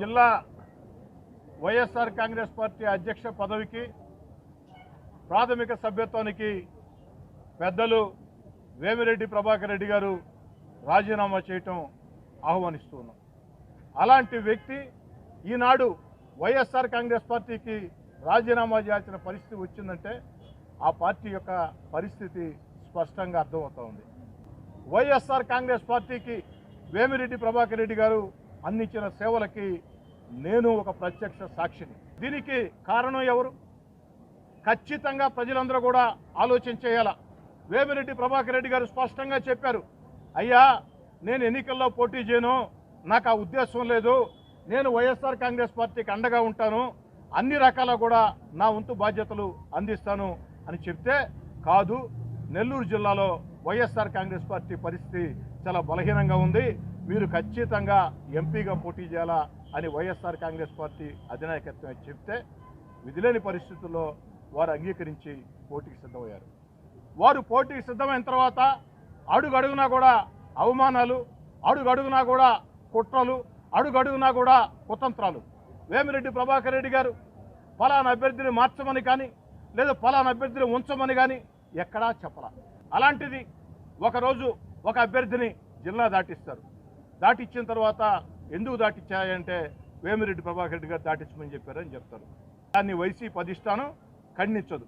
జిల్లా వైఎస్ఆర్ కాంగ్రెస్ పార్టీ అధ్యక్ష పదవికి ప్రాథమిక సభ్యత్వానికి పెద్దలు వేమిరెడ్డి ప్రభాకర్ రెడ్డి గారు రాజీనామా చేయటం ఆహ్వానిస్తున్నాం. అలాంటి వ్యక్తి ఈనాడు వైఎస్ఆర్ కాంగ్రెస్ పార్టీకి రాజీనామా చేయాల్సిన పరిస్థితి వచ్చిందంటే ఆ పార్టీ యొక్క పరిస్థితి స్పష్టంగా అర్థమవుతా ఉంది. వైఎస్ఆర్ కాంగ్రెస్ పార్టీకి వేమిరెడ్డి ప్రభాకర్ రెడ్డి గారు అందించిన సేవలకి నేను ఒక ప్రత్యక్ష సాక్షిని. దీనికి కారణం ఎవరు? ఖచ్చితంగా ప్రజలందరూ కూడా ఆలోచన చేయాల? వేమిరెడ్డి ప్రభాకర్ రెడ్డి గారు స్పష్టంగా చెప్పారు. అయ్యా నేను ఎన్నికల్లో పోటీ చేయను. నాకు ఆ ఉద్దేశం లేదు. నేను వైఎస్ఆర్ కాంగ్రెస్ పార్టీకి అండగా ఉంటాను. అన్ని రకాల కూడా నా వంతు బాధ్యతలు అందిస్తాను అని చెప్తే కాదు. నెల్లూరు జిల్లాలో వైఎస్ఆర్ కాంగ్రెస్ పార్టీ పరిస్థితి చాలా బలహీనంగా ఉంది. మీరు ఖచ్చితంగా ఎంపీగా పోటీ చేయాలా? అని వైఎస్ఆర్ కాంగ్రెస్ పార్టీ అధినాయకత్వం చెప్తే విధిలేని పరిస్థితుల్లో వారు అంగీకరించి పోటీకి సిద్ధమయ్యారు. వారు పోటీకి సిద్ధమైన తర్వాత అడుగడుగునా కూడా అవమానాలు అడుగడుగునా కూడా కుట్రలు అడుగడుగునా కూడా కుతంత్రాలు. వేమిరెడ్డి ప్రభాకర్ రెడ్డి గారు ఫలానా అభ్యర్థిని మార్చమని కానీ లేదా ఫలానా అభ్యర్థిని ఉంచమని కానీ ఎక్కడా చెప్పరా అలాంటిది ఒకరోజు ఒక అభ్యర్థిని జిల్లా దాటిస్తారు. దాటిచ్చిన తర్వాత ఎందుకు దాటించాయంటే వేమిరెడ్డి ప్రభాకర్ రెడ్డి గారు దాటించమని చెప్పారని చెప్తారు. దాన్ని వైసీపీ అధిష్టానం ఖండించదు.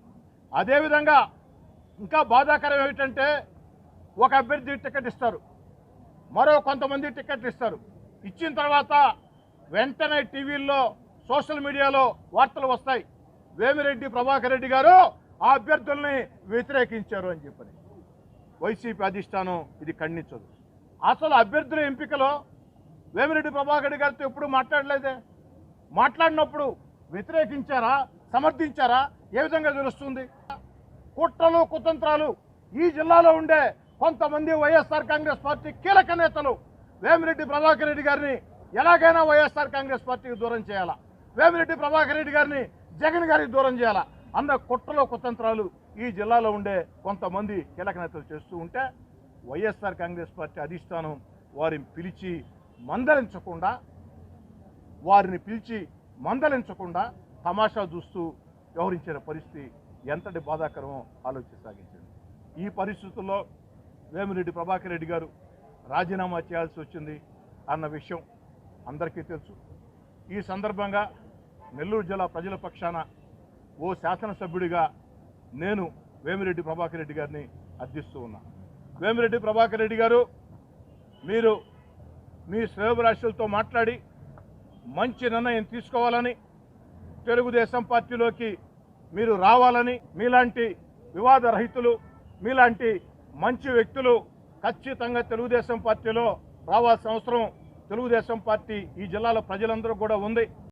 అదేవిధంగా ఇంకా బాధాకరం ఏమిటంటే ఒక అభ్యర్థి టికెట్ ఇస్తారు. మరో కొంతమంది టికెట్ ఇస్తారు. ఇచ్చిన తర్వాత వెంటనే టీవీల్లో సోషల్ మీడియాలో వార్తలు వస్తాయి. వేమిరెడ్డి ప్రభాకర్ రెడ్డి గారు ఆ అభ్యర్థుల్ని వ్యతిరేకించారు అని చెప్పని. వైసీపీ అధిష్టానం ఇది ఖండించదు. అసలు అభ్యర్థుల ఎంపికలో వేమిరెడ్డి ప్రభాకర్ గారితో ఎప్పుడు మాట్లాడలేదే? మాట్లాడినప్పుడు వ్యతిరేకించారా? సమర్థించారా? ఏ విధంగా తెలుస్తుంది? కుట్రలు కుతంత్రాలు ఈ జిల్లాలో ఉండే కొంతమంది వైఎస్ఆర్ కాంగ్రెస్ పార్టీ కీలక నేతలు వేమిరెడ్డి ప్రభాకర్ రెడ్డి గారిని ఎలాగైనా వైఎస్ఆర్ కాంగ్రెస్ పార్టీకి దూరం చేయాలా? వేమిరెడ్డి ప్రభాకర్ రెడ్డి గారిని జగన్ గారికి దూరం చేయాలా? అన్న కుట్రలు కుతంత్రాలు ఈ జిల్లాలో ఉండే కొంతమంది కీలక నేతలు చేస్తూ ఉంటే వైఎస్ఆర్ కాంగ్రెస్ పార్టీ అధిష్టానం వారిని పిలిచి మందలించకుండా వారిని పిలిచి మందలించకుండా తమాషా చూస్తూ వ్యవహరించిన పరిస్థితి ఎంతటి బాధాకరమో ఆలోచించసాగించింది ఈ పరిస్థితుల్లో వేమిరెడ్డి ప్రభాకర్ రెడ్డి గారు రాజీనామా చేయాల్సి వచ్చింది అన్న విషయం అందరికీ తెలుసు. ఈ సందర్భంగా నెల్లూరు జిల్లా ప్రజల పక్షాన ఓ శాసనసభ్యుడిగా నేను వేమిరెడ్డి ప్రభాకర్ రెడ్డి గారిని అర్థిస్తూ ఉన్నా. వేమిరెడ్డి ప్రభాకర్ రెడ్డి గారు మీరు మీ శ్రేవరాశులతో మాట్లాడి మంచి నిర్ణయం తీసుకోవాలని తెలుగుదేశం పార్టీలోకి మీరు రావాలని మీలాంటి వివాద రహితులు మీలాంటి మంచి వ్యక్తులు ఖచ్చితంగా తెలుగుదేశం పార్టీలో రావాల్సిన అవసరం తెలుగుదేశం పార్టీ ఈ జిల్లాలో ప్రజలందరూ కూడా ఉంది.